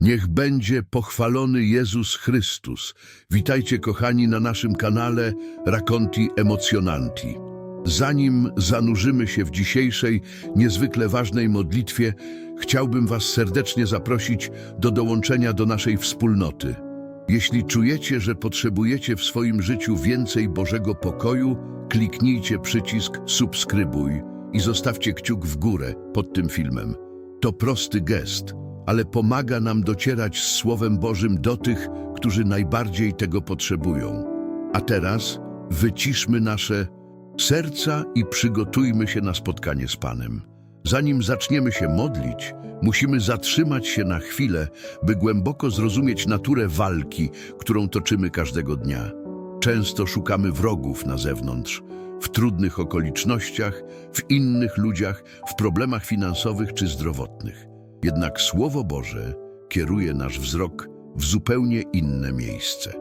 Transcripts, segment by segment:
Niech będzie pochwalony Jezus Chrystus. Witajcie kochani na naszym kanale Raconti Emozionanti. Zanim zanurzymy się w dzisiejszej, niezwykle ważnej modlitwie, chciałbym Was serdecznie zaprosić do dołączenia do naszej wspólnoty. Jeśli czujecie, że potrzebujecie w swoim życiu więcej Bożego pokoju, kliknijcie przycisk subskrybuj i zostawcie kciuk w górę pod tym filmem. To prosty gest, ale pomaga nam docierać z Słowem Bożym do tych, którzy najbardziej tego potrzebują. A teraz wyciszmy nasze serca i przygotujmy się na spotkanie z Panem. Zanim zaczniemy się modlić, musimy zatrzymać się na chwilę, by głęboko zrozumieć naturę walki, którą toczymy każdego dnia. Często szukamy wrogów na zewnątrz, w trudnych okolicznościach, w innych ludziach, w problemach finansowych czy zdrowotnych. Jednak Słowo Boże kieruje nasz wzrok w zupełnie inne miejsce.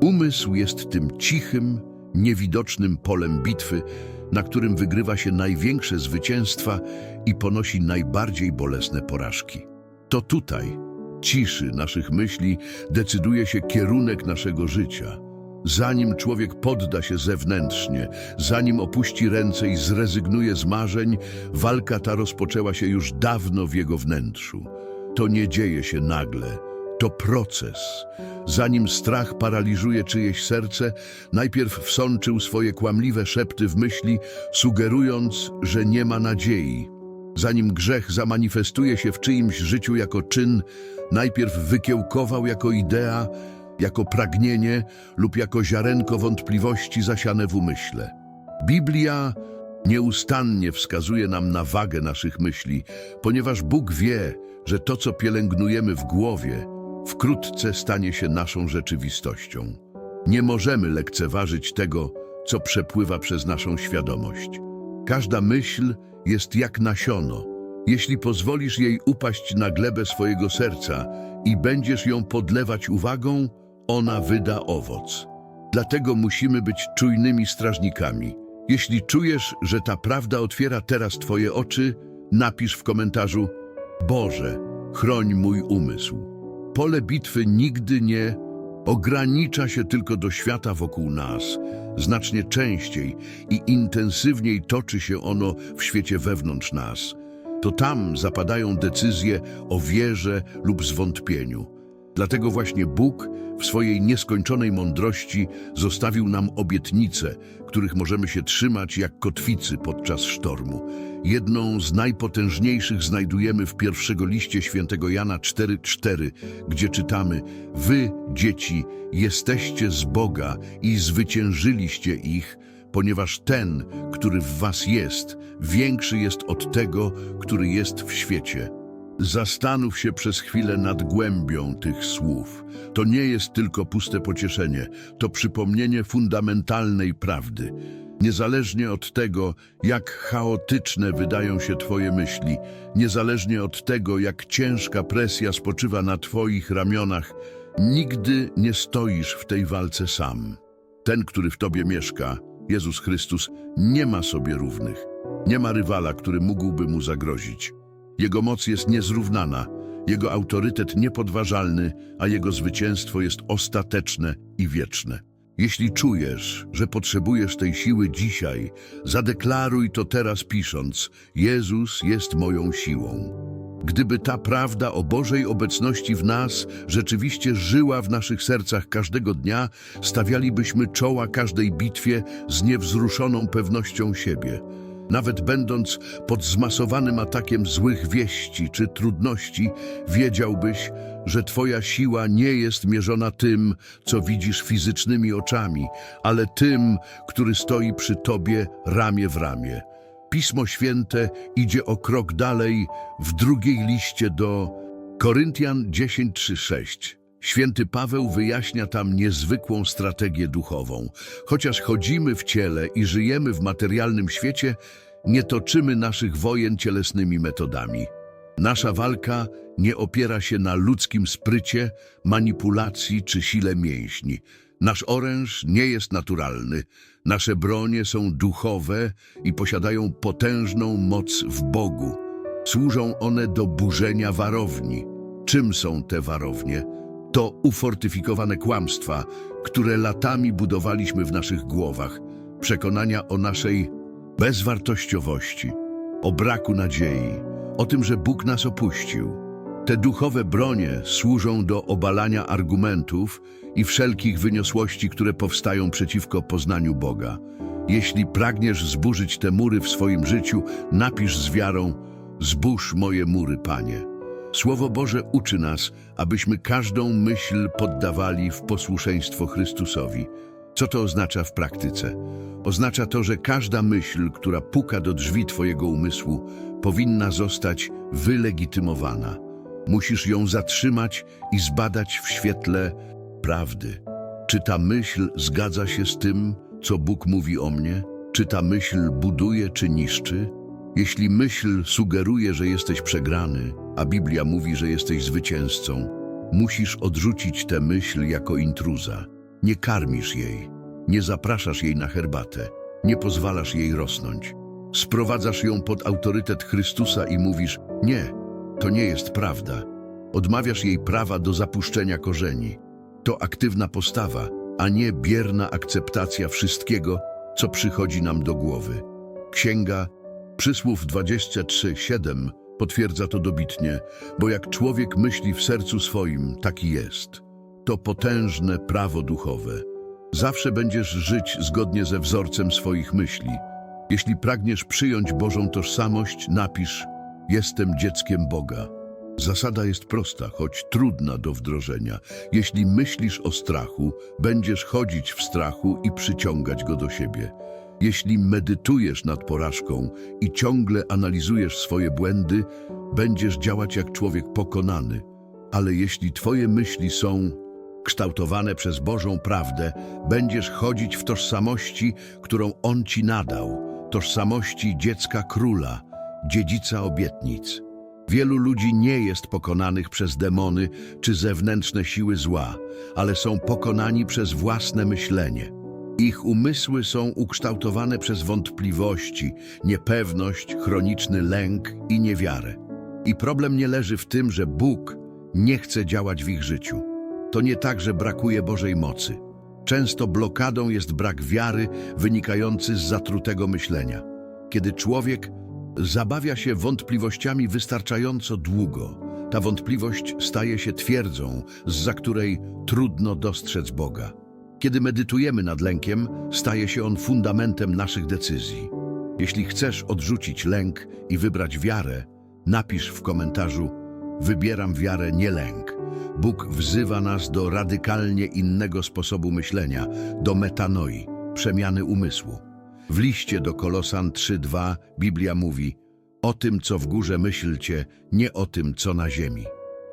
Umysł jest tym cichym, niewidocznym polem bitwy, na którym wygrywa się największe zwycięstwa i ponosi najbardziej bolesne porażki. To tutaj, ciszy naszych myśli, decyduje się kierunek naszego życia. Zanim człowiek podda się zewnętrznie, zanim opuści ręce i zrezygnuje z marzeń, walka ta rozpoczęła się już dawno w jego wnętrzu. To nie dzieje się nagle, to proces. Zanim strach paraliżuje czyjeś serce, najpierw wsączył swoje kłamliwe szepty w myśli, sugerując, że nie ma nadziei. Zanim grzech zamanifestuje się w czyimś życiu jako czyn, najpierw wykiełkował jako idea, jako pragnienie lub jako ziarenko wątpliwości zasiane w umyśle. Biblia nieustannie wskazuje nam na wagę naszych myśli, ponieważ Bóg wie, że to, co pielęgnujemy w głowie, wkrótce stanie się naszą rzeczywistością. Nie możemy lekceważyć tego, co przepływa przez naszą świadomość. Każda myśl jest jak nasiono. Jeśli pozwolisz jej upaść na glebę swojego serca i będziesz ją podlewać uwagą, ona wyda owoc. Dlatego musimy być czujnymi strażnikami. Jeśli czujesz, że ta prawda otwiera teraz Twoje oczy, napisz w komentarzu Boże, chroń mój umysł. Pole bitwy nigdy nie ogranicza się tylko do świata wokół nas. Znacznie częściej i intensywniej toczy się ono w świecie wewnątrz nas. To tam zapadają decyzje o wierze lub zwątpieniu. Dlatego właśnie Bóg w swojej nieskończonej mądrości zostawił nam obietnice, których możemy się trzymać jak kotwicy podczas sztormu. Jedną z najpotężniejszych znajdujemy w pierwszego liście świętego Jana 4:4, gdzie czytamy: Wy, dzieci, jesteście z Boga i zwyciężyliście ich, ponieważ ten, który w was jest, większy jest od tego, który jest w świecie. Zastanów się przez chwilę nad głębią tych słów. To nie jest tylko puste pocieszenie, to przypomnienie fundamentalnej prawdy. Niezależnie od tego, jak chaotyczne wydają się Twoje myśli, niezależnie od tego, jak ciężka presja spoczywa na Twoich ramionach, nigdy nie stoisz w tej walce sam. Ten, który w Tobie mieszka, Jezus Chrystus, nie ma sobie równych. Nie ma rywala, który mógłby mu zagrozić. Jego moc jest niezrównana, jego autorytet niepodważalny, a jego zwycięstwo jest ostateczne i wieczne. Jeśli czujesz, że potrzebujesz tej siły dzisiaj, zadeklaruj to teraz pisząc: Jezus jest moją siłą. Gdyby ta prawda o Bożej obecności w nas rzeczywiście żyła w naszych sercach każdego dnia, stawialibyśmy czoła każdej bitwie z niewzruszoną pewnością siebie. Nawet będąc pod zmasowanym atakiem złych wieści czy trudności, wiedziałbyś, że Twoja siła nie jest mierzona tym, co widzisz fizycznymi oczami, ale tym, który stoi przy Tobie ramię w ramię. Pismo Święte idzie o krok dalej w drugiej liście do Koryntian 10:3-6. Święty Paweł wyjaśnia tam niezwykłą strategię duchową. Chociaż chodzimy w ciele i żyjemy w materialnym świecie, nie toczymy naszych wojen cielesnymi metodami. Nasza walka nie opiera się na ludzkim sprycie, manipulacji czy sile mięśni. Nasz oręż nie jest naturalny. Nasze bronie są duchowe i posiadają potężną moc w Bogu. Służą one do burzenia warowni. Czym są te warownie? To ufortyfikowane kłamstwa, które latami budowaliśmy w naszych głowach. Przekonania o naszej bezwartościowości, o braku nadziei, o tym, że Bóg nas opuścił. Te duchowe bronie służą do obalania argumentów i wszelkich wyniosłości, które powstają przeciwko poznaniu Boga. Jeśli pragniesz zburzyć te mury w swoim życiu, napisz z wiarą: Zbórz moje mury, Panie. Słowo Boże uczy nas, abyśmy każdą myśl poddawali w posłuszeństwo Chrystusowi. Co to oznacza w praktyce? Oznacza to, że każda myśl, która puka do drzwi Twojego umysłu, powinna zostać wylegitymowana. Musisz ją zatrzymać i zbadać w świetle prawdy. Czy ta myśl zgadza się z tym, co Bóg mówi o mnie? Czy ta myśl buduje czy niszczy? Jeśli myśl sugeruje, że jesteś przegrany, a Biblia mówi, że jesteś zwycięzcą, musisz odrzucić tę myśl jako intruza. Nie karmisz jej, nie zapraszasz jej na herbatę, nie pozwalasz jej rosnąć. Sprowadzasz ją pod autorytet Chrystusa i mówisz: Nie, to nie jest prawda. Odmawiasz jej prawa do zapuszczenia korzeni. To aktywna postawa, a nie bierna akceptacja wszystkiego, co przychodzi nam do głowy. Księga Przysłów 23:7 potwierdza to dobitnie, bo jak człowiek myśli w sercu swoim, taki jest. To potężne prawo duchowe. Zawsze będziesz żyć zgodnie ze wzorcem swoich myśli. Jeśli pragniesz przyjąć Bożą tożsamość, napisz: Jestem dzieckiem Boga. Zasada jest prosta, choć trudna do wdrożenia. Jeśli myślisz o strachu, będziesz chodzić w strachu i przyciągać go do siebie. Jeśli medytujesz nad porażką i ciągle analizujesz swoje błędy, będziesz działać jak człowiek pokonany. Ale jeśli twoje myśli są kształtowane przez Bożą prawdę, będziesz chodzić w tożsamości, którą On ci nadał, tożsamości dziecka króla, dziedzica obietnic. Wielu ludzi nie jest pokonanych przez demony czy zewnętrzne siły zła, ale są pokonani przez własne myślenie. Ich umysły są ukształtowane przez wątpliwości, niepewność, chroniczny lęk i niewiarę. I problem nie leży w tym, że Bóg nie chce działać w ich życiu. To nie tak, że brakuje Bożej mocy. Często blokadą jest brak wiary wynikający z zatrutego myślenia. Kiedy człowiek zabawia się wątpliwościami wystarczająco długo, ta wątpliwość staje się twierdzą, zza której trudno dostrzec Boga. Kiedy medytujemy nad lękiem, staje się on fundamentem naszych decyzji. Jeśli chcesz odrzucić lęk i wybrać wiarę, napisz w komentarzu: Wybieram wiarę, nie lęk. Bóg wzywa nas do radykalnie innego sposobu myślenia, do metanoi, przemiany umysłu. W liście do Kolosan 3:2 Biblia mówi: O tym, co w górze myślcie, nie o tym, co na ziemi.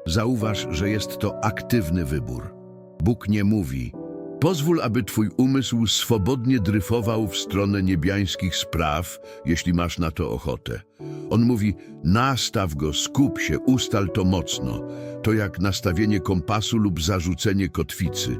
Zauważ, że jest to aktywny wybór. Bóg nie mówi: Pozwól, aby Twój umysł swobodnie dryfował w stronę niebiańskich spraw, jeśli masz na to ochotę. On mówi: Nastaw go, skup się, ustal to mocno. To jak nastawienie kompasu lub zarzucenie kotwicy.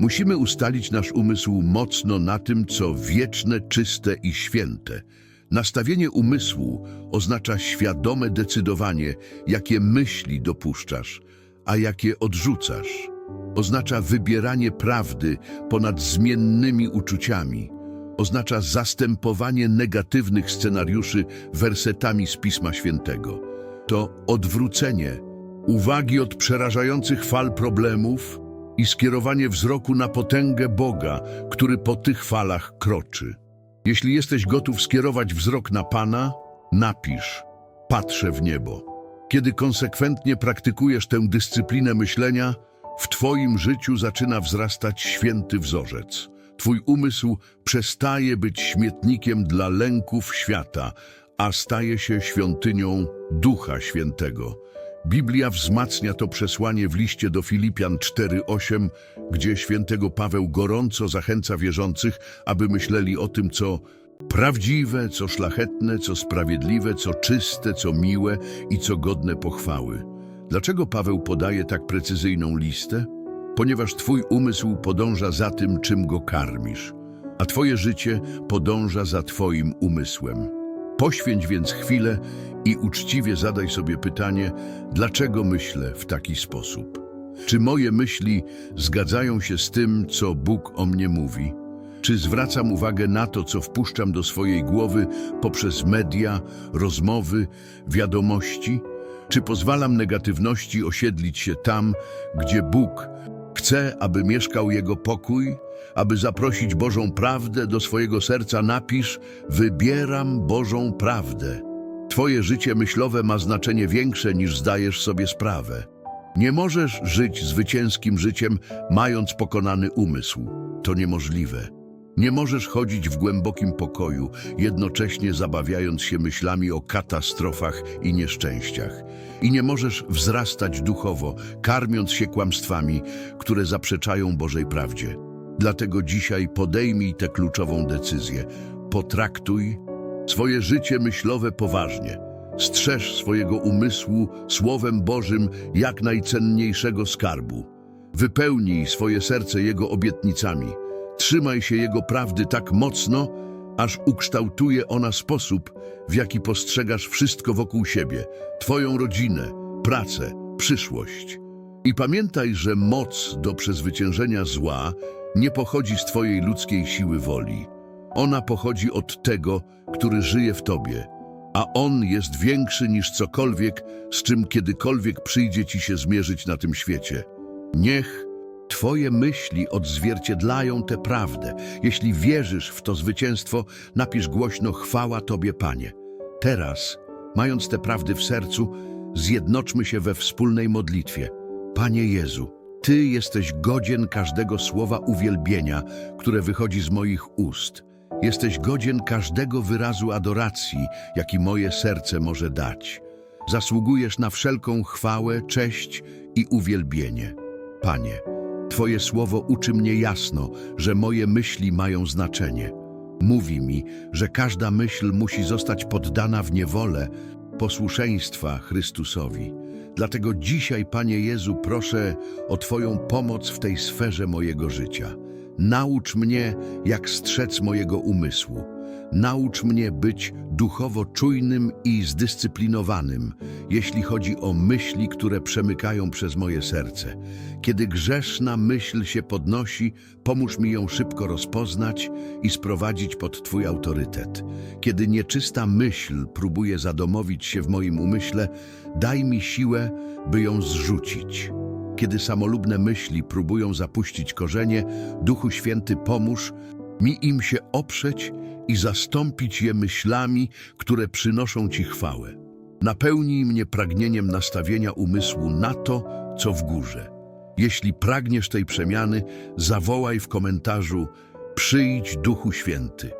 Musimy ustalić nasz umysł mocno na tym, co wieczne, czyste i święte. Nastawienie umysłu oznacza świadome decydowanie, jakie myśli dopuszczasz, a jakie odrzucasz. Oznacza wybieranie prawdy ponad zmiennymi uczuciami. Oznacza zastępowanie negatywnych scenariuszy wersetami z Pisma Świętego. To odwrócenie uwagi od przerażających fal problemów i skierowanie wzroku na potęgę Boga, który po tych falach kroczy. Jeśli jesteś gotów skierować wzrok na Pana, napisz: Patrzę w niebo. Kiedy konsekwentnie praktykujesz tę dyscyplinę myślenia, w Twoim życiu zaczyna wzrastać święty wzorzec. Twój umysł przestaje być śmietnikiem dla lęków świata, a staje się świątynią Ducha Świętego. Biblia wzmacnia to przesłanie w liście do Filipian 4:8, gdzie świętego Paweł gorąco zachęca wierzących, aby myśleli o tym, co prawdziwe, co szlachetne, co sprawiedliwe, co czyste, co miłe i co godne pochwały. Dlaczego Paweł podaje tak precyzyjną listę? Ponieważ Twój umysł podąża za tym, czym go karmisz, a Twoje życie podąża za Twoim umysłem. Poświęć więc chwilę i uczciwie zadaj sobie pytanie, dlaczego myślę w taki sposób? Czy moje myśli zgadzają się z tym, co Bóg o mnie mówi? Czy zwracam uwagę na to, co wpuszczam do swojej głowy poprzez media, rozmowy, wiadomości? Czy pozwalam negatywności osiedlić się tam, gdzie Bóg chce, aby mieszkał Jego pokój? Aby zaprosić Bożą prawdę do swojego serca, napisz: Wybieram Bożą prawdę. Twoje życie myślowe ma znaczenie większe niż zdajesz sobie sprawę. Nie możesz żyć zwycięskim życiem, mając pokonany umysł. To niemożliwe. Nie możesz chodzić w głębokim pokoju, jednocześnie zabawiając się myślami o katastrofach i nieszczęściach. I nie możesz wzrastać duchowo, karmiąc się kłamstwami, które zaprzeczają Bożej prawdzie. Dlatego dzisiaj podejmij tę kluczową decyzję. Potraktuj swoje życie myślowe poważnie. Strzeż swojego umysłu Słowem Bożym jak najcenniejszego skarbu. Wypełnij swoje serce Jego obietnicami. Trzymaj się Jego prawdy tak mocno, aż ukształtuje ona sposób, w jaki postrzegasz wszystko wokół siebie, Twoją rodzinę, pracę, przyszłość. I pamiętaj, że moc do przezwyciężenia zła nie pochodzi z Twojej ludzkiej siły woli. Ona pochodzi od tego, który żyje w Tobie, a On jest większy niż cokolwiek, z czym kiedykolwiek przyjdzie Ci się zmierzyć na tym świecie. Niech Twoje myśli odzwierciedlają tę prawdę. Jeśli wierzysz w to zwycięstwo, napisz głośno chwała Tobie, Panie. Teraz, mając te prawdy w sercu, zjednoczmy się we wspólnej modlitwie. Panie Jezu, Ty jesteś godzien każdego słowa uwielbienia, które wychodzi z moich ust. Jesteś godzien każdego wyrazu adoracji, jaki moje serce może dać. Zasługujesz na wszelką chwałę, cześć i uwielbienie. Panie, Twoje słowo uczy mnie jasno, że moje myśli mają znaczenie. Mówi mi, że każda myśl musi zostać poddana w niewolę posłuszeństwa Chrystusowi. Dlatego dzisiaj, Panie Jezu, proszę o Twoją pomoc w tej sferze mojego życia. Naucz mnie, jak strzec mojego umysłu. Naucz mnie być duchowo czujnym i zdyscyplinowanym, jeśli chodzi o myśli, które przemykają przez moje serce. Kiedy grzeszna myśl się podnosi, pomóż mi ją szybko rozpoznać i sprowadzić pod Twój autorytet. Kiedy nieczysta myśl próbuje zadomowić się w moim umyśle, daj mi siłę, by ją zrzucić. Kiedy samolubne myśli próbują zapuścić korzenie, Duchu Święty pomóż mi im się oprzeć i zastąpić je myślami, które przynoszą Ci chwałę. Napełnij mnie pragnieniem nastawienia umysłu na to, co w górze. Jeśli pragniesz tej przemiany, zawołaj w komentarzu Przyjdź Duchu Święty.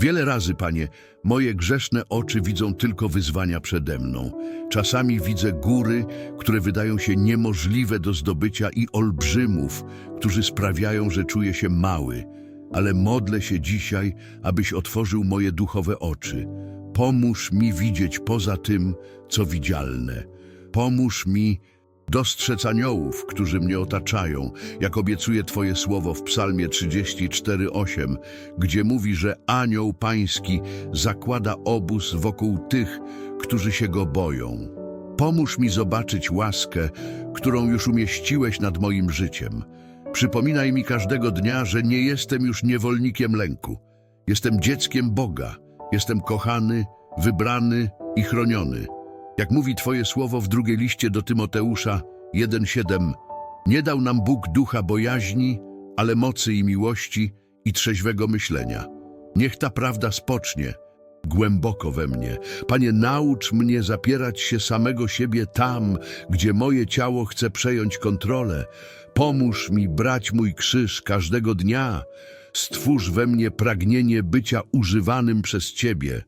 Wiele razy, Panie, moje grzeszne oczy widzą tylko wyzwania przede mną. Czasami widzę góry, które wydają się niemożliwe do zdobycia i olbrzymów, którzy sprawiają, że czuję się mały. Ale modlę się dzisiaj, abyś otworzył moje duchowe oczy. Pomóż mi widzieć poza tym, co widzialne. Pomóż mi dostrzec aniołów, którzy mnie otaczają, jak obiecuje Twoje słowo w Psalmie 34:8, gdzie mówi, że anioł pański zakłada obóz wokół tych, którzy się go boją. Pomóż mi zobaczyć łaskę, którą już umieściłeś nad moim życiem. Przypominaj mi każdego dnia, że nie jestem już niewolnikiem lęku. Jestem dzieckiem Boga. Jestem kochany, wybrany i chroniony. Jak mówi Twoje słowo w drugiej liście do Tymoteusza 1:7, nie dał nam Bóg ducha bojaźni, ale mocy i miłości i trzeźwego myślenia. Niech ta prawda spocznie głęboko we mnie. Panie, naucz mnie zapierać się samego siebie tam, gdzie moje ciało chce przejąć kontrolę. Pomóż mi brać mój krzyż każdego dnia. Stwórz we mnie pragnienie bycia używanym przez Ciebie.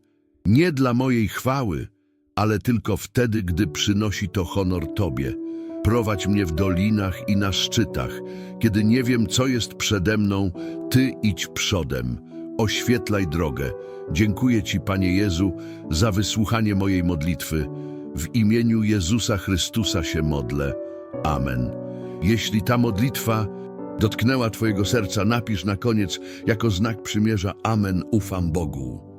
Nie dla mojej chwały, ale tylko wtedy, gdy przynosi to honor Tobie. Prowadź mnie w dolinach i na szczytach. Kiedy nie wiem, co jest przede mną, Ty idź przodem. Oświetlaj drogę. Dziękuję Ci, Panie Jezu, za wysłuchanie mojej modlitwy. W imieniu Jezusa Chrystusa się modlę. Amen. Jeśli ta modlitwa dotknęła Twojego serca, napisz na koniec jako znak przymierza Amen, ufam Bogu.